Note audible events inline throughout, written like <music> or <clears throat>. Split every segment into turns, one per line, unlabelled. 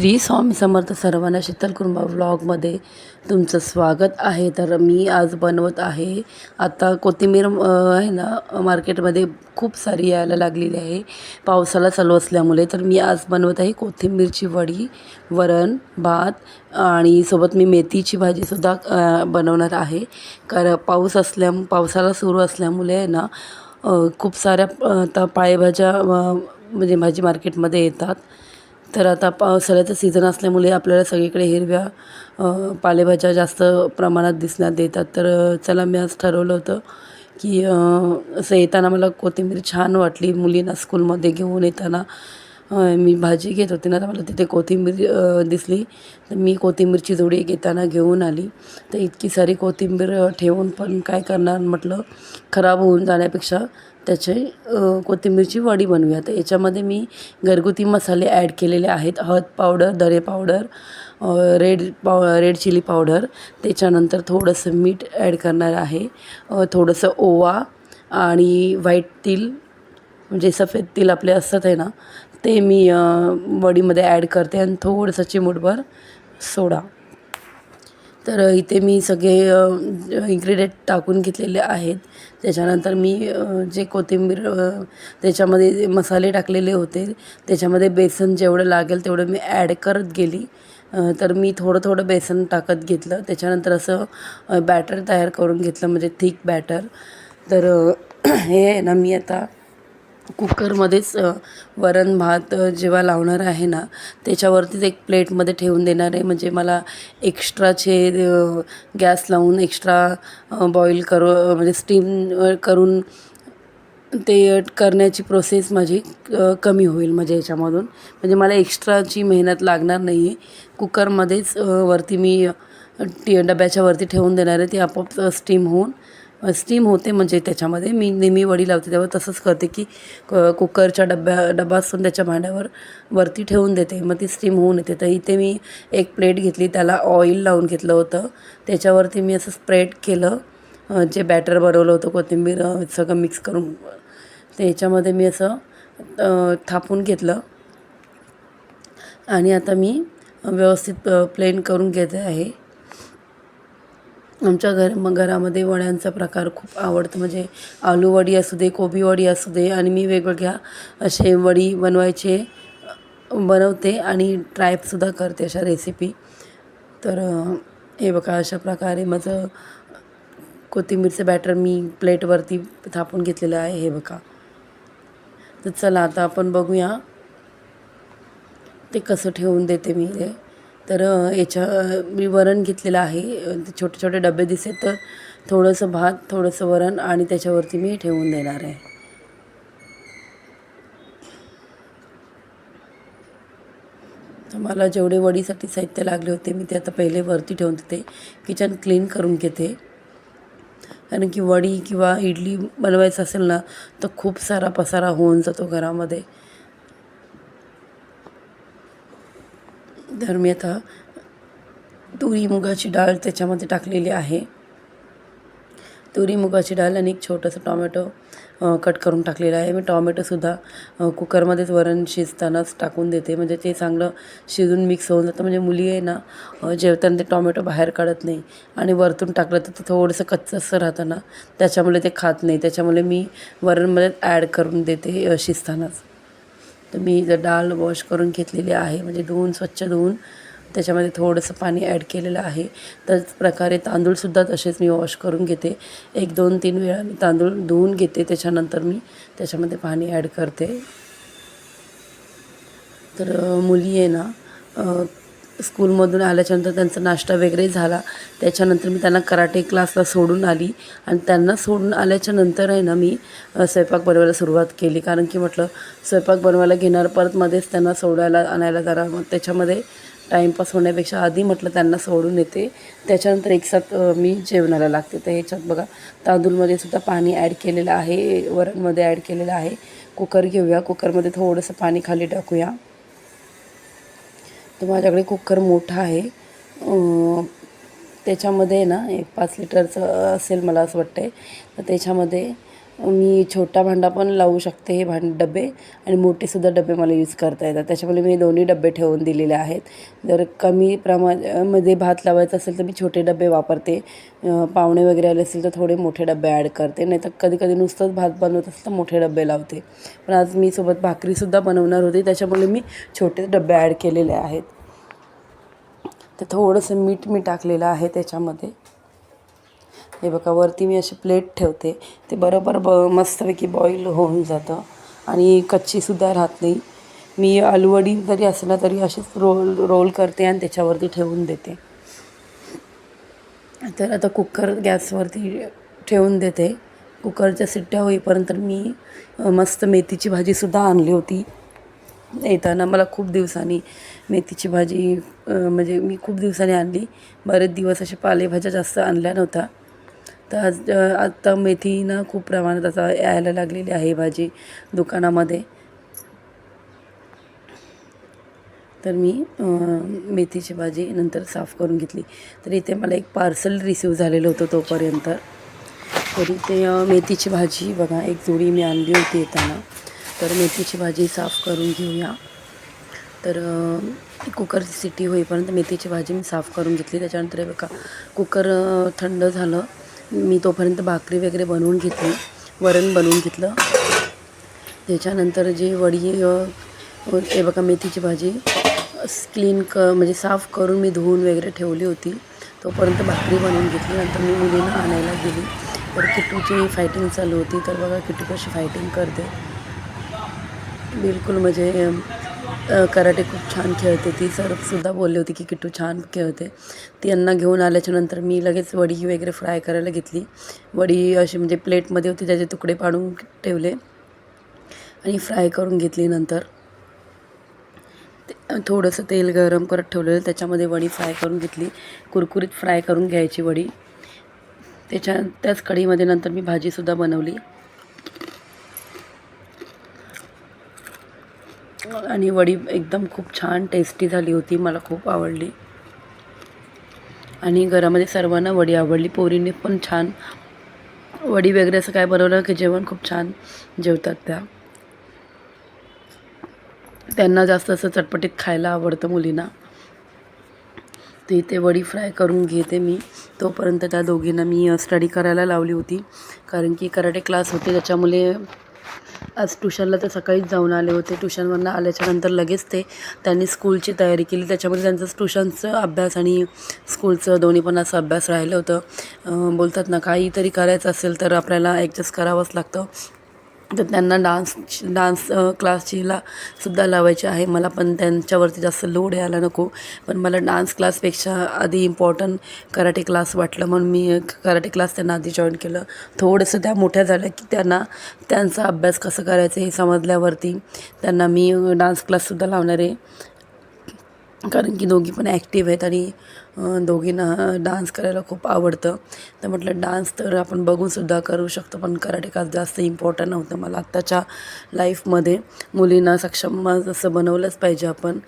श्री स्वामी समर्थ सर्वांना शीतल कुरुंबा व्लॉगमध्ये तुमचं स्वागत आहे. तर मी आज बनवत आहे. आता कोथिंबीर आहे ना मार्केटमध्ये खूप सारी यायला लागलेली आहे. पावसाला चालू असल्यामुळे तर मी आज बनवत आहे कोथिंबीरची वडी वरण भात आणि सोबत मी मेथीची भाजीसुद्धा बनवणार आहे. कारण पाऊस असल्या पावसाला सुरू असल्यामुळे आहे ना खूप साऱ्या आता पालेभाज्या म्हणजे भाजी मार्केटमध्ये येतात. तर आता पावसाळ्याचं सीझन असल्यामुळे आपल्याला सगळीकडे हिरव्या पालेभाज्या जास्त प्रमाणात दिसण्यात येतात. तर चला मी आज ठरवलं होतं की असं येताना मला कोथिंबीर छान वाटली मुलींना स्कूलमध्ये घेऊन येताना. मी भाजी घेत होते ना तर मला तिथे कोथिंबीर दिसली. तर मी कोथिंबीरची जोडी घेताना घेऊन आली. तर इतकी सारी कोथिंबीर ठेवून पण काय करणार म्हटलं खराब होऊन जाण्यापेक्षा त्याचे कोथिंबीरची वडी बनवूया तर याच्यामध्ये मी घरगुती मसाले ॲड केलेले आहेत. हळद पावडर दरे पावडर रेड पाव रेड चिली पावडर त्याच्यानंतर थोडंसं मीठ ॲड करणार आहे. थोडंसं ओवा आणि व्हाईट तिल म्हणजे सफेद तिल आपले असतात आहे ना ते मी वडीमध्ये ॲड करते. आणि थोडंसं चिमूटभर सोडा. तर इथे मी सगळे इन्ग्रेडियंट टाकून घेतलेले आहेत. त्याच्यानंतर मी जे कोथिंबीर त्याच्यामध्ये जे मसाले टाकलेले होते त्याच्यामध्ये बेसन जेवढं लागेल तेवढं मी ॲड करत गेली. तर मी थोडं थोडं बेसन टाकत घेतलं. त्याच्यानंतर असं बॅटर तयार करून घेतलं म्हणजे थिक बॅटर तर <clears throat> हे आहे ना मी आता कुकरमध्येच वरण भात जेव्हा लावणार आहे ना त्याच्यावरतीच एक प्लेटमध्ये ठेवून देणार आहे. म्हणजे मला एक्स्ट्राचे गॅस लावून एक्स्ट्रा बॉईल करू म्हणजे स्टीम करून ते करण्याची प्रोसेस माझी कमी होईल माझ्या याच्यामधून. म्हणजे मला एक्स्ट्राची मेहनत लागणार नाही आहे. कुकरमध्येच वरती मी टी डब्याच्या वरती ठेवून देणार आहे. ती आपोआप स्टीम होऊन स्टीम होते म्हणजे त्याच्यामध्ये. मी नेहमी वडी लावते तेव्हा तसंच करते की क कुकरच्या डब्या डबा असून त्याच्या भांड्यावर वरती ठेवून देते. मग ती स्टीम होऊन येते. तर इथे मी एक प्लेट घेतली त्याला ऑइल लावून घेतलं होतं. त्याच्यावरती मी असं स्प्रेड केलं जे बॅटर बनवलं होतं कोथिंबीर सगळं मिक्स करून. त्याच्यामध्ये मी असं थापून घेतलं. आणि आता मी व्यवस्थित प्लेन करून घेते आहे. आमच्या घर मग घरामध्ये वड्यांचा प्रकार खूप आवडतो. म्हणजे आलू वडी असू दे कोबीवडी असू दे आणि मी वेगवेगळ्या असे वडी बनवायचे बनवते आणि ट्रायसुद्धा करते अशा रेसिपी तर हे बघा अशा प्रकारे माझं कोथिंबीरचं बॅटर मी प्लेटवरती थापून घेतलेलं आहे हे बघा. तर चला आता आपण बघूया ते कसं ठेवून देते मी ते तर याच्या मी वरण घेतलेलं आहे. ते छोटे छोटे डबे दिसेल तर थोडंसं भात थोडंसं वरण आणि त्याच्यावरती मी ठेवून देणार आहे. तर मला जेवढे वडीसाठी साहित्य लागले होते मी ते आता पहिले वरती ठेवून देते. किचन क्लीन करून घेते. कारण की वडी किंवा इडली बनवायचं असेल ना तर खूप सारा पसारा होऊन जातो घरामध्ये. तर मी आता तुरी मुगाची डाळ त्याच्यामध्ये टाकलेली आहे. तुरी मुगाची डाळ आणि एक छोटंसं टॉमॅटो कट करून टाकलेलं आहे. मी टॉमॅटोसुद्धा कुकरमध्येच वरण शिजतानाच टाकून देते. म्हणजे ते चांगलं शिजून मिक्स होऊन जातं. म्हणजे मुली आहे ना जेवताना ते टॉमॅटो बाहेर काढत नाही आणि वरतून टाकलं तर ते थोडंसं कच्चंसं राहतं ना त्याच्यामुळे ते खात नाही. त्याच्यामुळे मी वरणमध्ये ॲड करून देते शिजतानाच. तर मी जर डाळ वॉश करून घेतलेली आहे म्हणजे धुवून स्वच्छ धुवून त्याच्यामध्ये थोडंसं पाणी ॲड केलेलं आहे. त्याच प्रकारे तांदूळसुद्धा तसेच मी वॉश करून घेते. एक दोन तीन वेळा मी तांदूळ धुवून घेते. त्याच्यानंतर मी त्याच्यामध्ये पाणी ॲड करते. तर मुली आहे ना स्कूलमधून आल्याच्यानंतर त्यांचा नाश्ता वगैरे झाला. त्याच्यानंतर मी त्यांना कराटे क्लासला सोडून आली. आणि त्यांना सोडून आल्याच्यानंतर आहे ना मी स्वयंपाक बनवायला सुरुवात केली. कारण की म्हटलं स्वयंपाक बनवायला घेणार परत मध्येच त्यांना सोडायला आणायला जरा मग त्याच्यामध्ये टाईमपास होण्यापेक्षा आधी म्हटलं त्यांना सोडून येते. त्याच्यानंतर एकसाथ साथ मी जेवणाला लागते. तर ह्याच्यात बघा तांदूळमध्ये सुद्धा पाणी ॲड केलेलं आहे वरणमध्ये ॲड केलेलं आहे. कुकर घेऊया. कुकरमध्ये थोडंसं पाणी खाली टाकूया. तर माझ्याकडे कुकर मोठा आहे. त्याच्यामध्ये ना एक पाच लिटरचं असेल मला असं वाटतं आहे तर त्याच्यामध्ये मी छोटा भांडा पण लावू शकते हे भांड डबे आणि मोठेसुद्धा डबे मला यूज करता येतात. त्याच्यामुळे मी दोन्ही डबे ठेवून दिलेले आहेत. जर कमी प्रमाणामध्ये भात लावायचा असेल तर मी छोटे डबे वापरते. पाहुणे वगैरे आले असेल तर थोडे मोठे डबे ॲड करते. नाही तर कधीकधी नुसतंच भात बनवत असेल तर मोठे डबे लावते. पण आज मी सोबत भाकरीसुद्धा बनवणार होती. त्याच्यामुळे मी छोटे डबे ॲड केलेले आहेत. तर थोडंसं मीठ मी टाकलेलं आहे त्याच्यामध्ये. हे बघा वरती मी अशी प्लेट ठेवते. ते बरोबर ब मस्तपैकी बॉईल होऊन जातं. आणि कच्चीसुद्धा राहत नाही. मी आलूवडी जरी असला तरी अशीच रोल रोल करते आणि त्याच्यावरती ठेवून देते. तर आता कुकर गॅसवरती ठेवून देते. कुकरच्या सिट्ट्या होईपर्यंत मी मस्त मेथीची भाजीसुद्धा आणली होती. येताना मला खूप दिवसांनी मेथीची भाजी म्हणजे मी खूप दिवसांनी आणली. बरेच दिवस असे पालेभाज्या जास्त आणल्या नव्हत्या. तर आज आत्ता मेथी ना खूप प्रमाणात आता यायला लागलेली आहे भाजी दुकानामध्ये. तर मी मेथीची भाजी नंतर साफ करून घेतली. तर इथे मला एक पार्सल रिसीव झालेलं होतं तोपर्यंत. तर इथे मेथीची भाजी बघा एक जोडी मी आणली होती येताना. तर मेथीची भाजी साफ करून घेऊया. तर कुकरची सिटी होईपर्यंत मेथीची भाजी मी साफ करून घेतली. त्याच्यानंतर बघा कुकर थंड झालं. मी तोपर्यंत भाकरी वगैरे बनवून घेतली वरण बनवून घेतलं. त्याच्यानंतर जी वडी ते बघा मेथीची भाजी क्लीन क म्हणजे साफ करून मी धुवून वगैरे ठेवली होती. तोपर्यंत भाकरी बनवून घेतली. नंतर मी मुलींना आणायला गेली. तर किट्टूची फायटिंग चालू होती. तर बघा किटू कशी फायटिंग करते. बिलकुल म्हणजे कराटे खूप छान खेळते. ती सरसुद्धा बोलली होती की किट्टू छान खेळते. ती यांना घेऊन आल्याच्यानंतर मी लगेच वडी वगैरे फ्राय करायला घेतली. वडी अशी म्हणजे प्लेटमध्ये होती त्याचे तुकडे पाडून ठेवले आणि फ्राय करून घेतली नंतर. ते- थोडंसं तेल गरम करत ठेवलेलं त्याच्यामध्ये वडी फ्राय करून घेतली. कुरकुरीत फ्राय करून घ्यायची वडी. त्याच्या त्याच कढीमध्ये नंतर मी भाजीसुद्धा बनवली. आणि वडी एकदम खूप छान टेस्टी झाली होती मला खूप आवडली. आणि घरामध्ये सर्वांना वडी आवडली. पोरीने पण छान वडी वगैरे असं काय बनवलं की जेवण खूप छान जेवतात त्या. त्यांना जास्त असं चटपटीत खायला आवडतं मुलींना. तर इथे वडी फ्राय करून घेते मी. तोपर्यंत त्या दोघींना मी स्टडी करायला लावली होती. कारण की कराटे क्लास होते त्याच्यामुळे आज ट्युशनला तर सकाळीच जाऊन आले होते. ट्युशनवरनं आल्याच्यानंतर लगेच ते त्यांनी स्कूलची तयारी केली. त्याच्यामध्ये त्यांचं ट्युशनचं अभ्यास आणि स्कूलचं दोन्ही पण असं अभ्यास राहिलं होतं. बोलतात ना काहीतरी करायचं असेल तर आपल्याला ॲडजस्ट करावंच लागतं. तर त्यांना डान्स डान्स क्लासचीला सुद्धा लावायचे आहे. मला पण त्यांच्यावरती जास्त लोड यायला नको. पण मला डान्स क्लासपेक्षा आधी इम्पॉर्टंट कराटे क्लास वाटलं. म्हणून मी कराटे क्लास त्यांना आधी जॉईन केलं. थोडंसं त्या मोठ्या झाल्या की त्यांना त्यांचा अभ्यास कसं करायचं हे समजल्यावरती त्यांना मी डान्स क्लाससुद्धा लावणार आहे. कारण की दोघी पण ॲक्टिव्ह आहेत आणि दोघींना डान्स करायला खूप आवडतं. तर म्हटलं डान्स तर आपण बघूनसुद्धा करू शकतो पण कराटे क्लास जास्त इम्पॉर्टंट नव्हतं मला आत्ताच्या लाईफमध्ये मुलींना सक्षम असं बनवलंच पाहिजे आपण.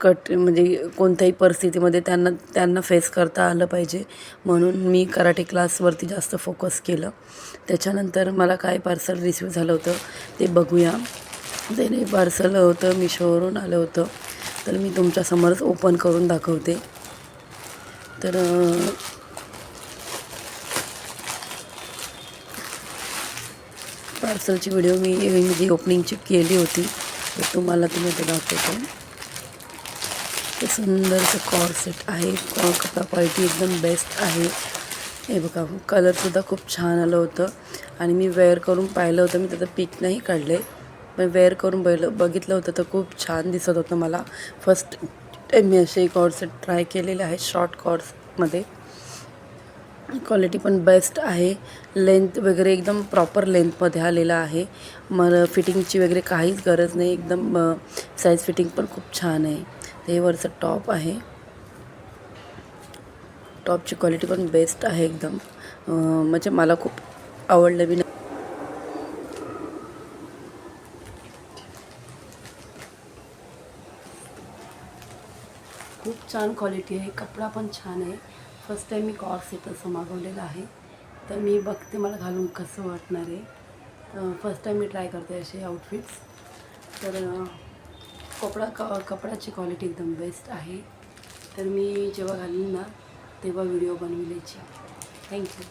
कट म्हणजे कोणत्याही परिस्थितीमध्ये त्यांना त्यांना फेस करता आलं पाहिजे. म्हणून मी कराटे क्लासवरती जास्त फोकस केलं. त्याच्यानंतर मला काय पार्सल रिसिव्ह झालं होतं ते बघूया. ते पार्सल होतं मिशोवरून आलं होतं. तर मी तुमच्यासमोरच ओपन करून दाखवते. तर पार्सलची व्हिडिओ मी मी जी ओपनिंगची केली होती. तर तुम्हाला तुम्ही ते दाखवते. ते सुंदरचं कॉरसेट आहे. कपडा क्वालिटी एकदम बेस्ट आहे. हे बघा कलरसुद्धा खूप छान आलं होतं. आणि मी वेअर करून पाहिलं होतं. मी त्याचं पिक नाही काढले. पण वेअर करून बघितलं बघितलं होतं तर खूप छान दिसत होतं मला. फर्स्ट टाईम मी असे कॉर्ड ट्राय केलेले आहे शॉर्ट कॉर्ड्समध्ये क्वालिटी पण बेस्ट आहे. लेंथ वगैरे एकदम प्रॉपर लेंथमध्ये आलेला आहे. मला फिटिंगची वगैरे काहीच गरज नाही. एकदम साईज फिटिंग पण खूप छान आहे. ते वरचं टॉप आहे. टॉपची क्वालिटी पण बेस्ट आहे एकदम. म्हणजे मला खूप आवडलं बी खूप छान क्वालिटी आहे. कपडा पण छान आहे. फर्स्ट टाईम मी कॉर्स सेट असं मागवलेलं आहे. तर मी बघते मला घालून कसं वाटणार आहे. फर्स्ट टाईम मी ट्राय करते असे आउटफिट्स तर कपडा क कपड्याची क्वालिटी एकदम बेस्ट आहे. तर मी जेव्हा घालीन ना तेव्हा व्हिडिओ बनविल्याची थँक्यू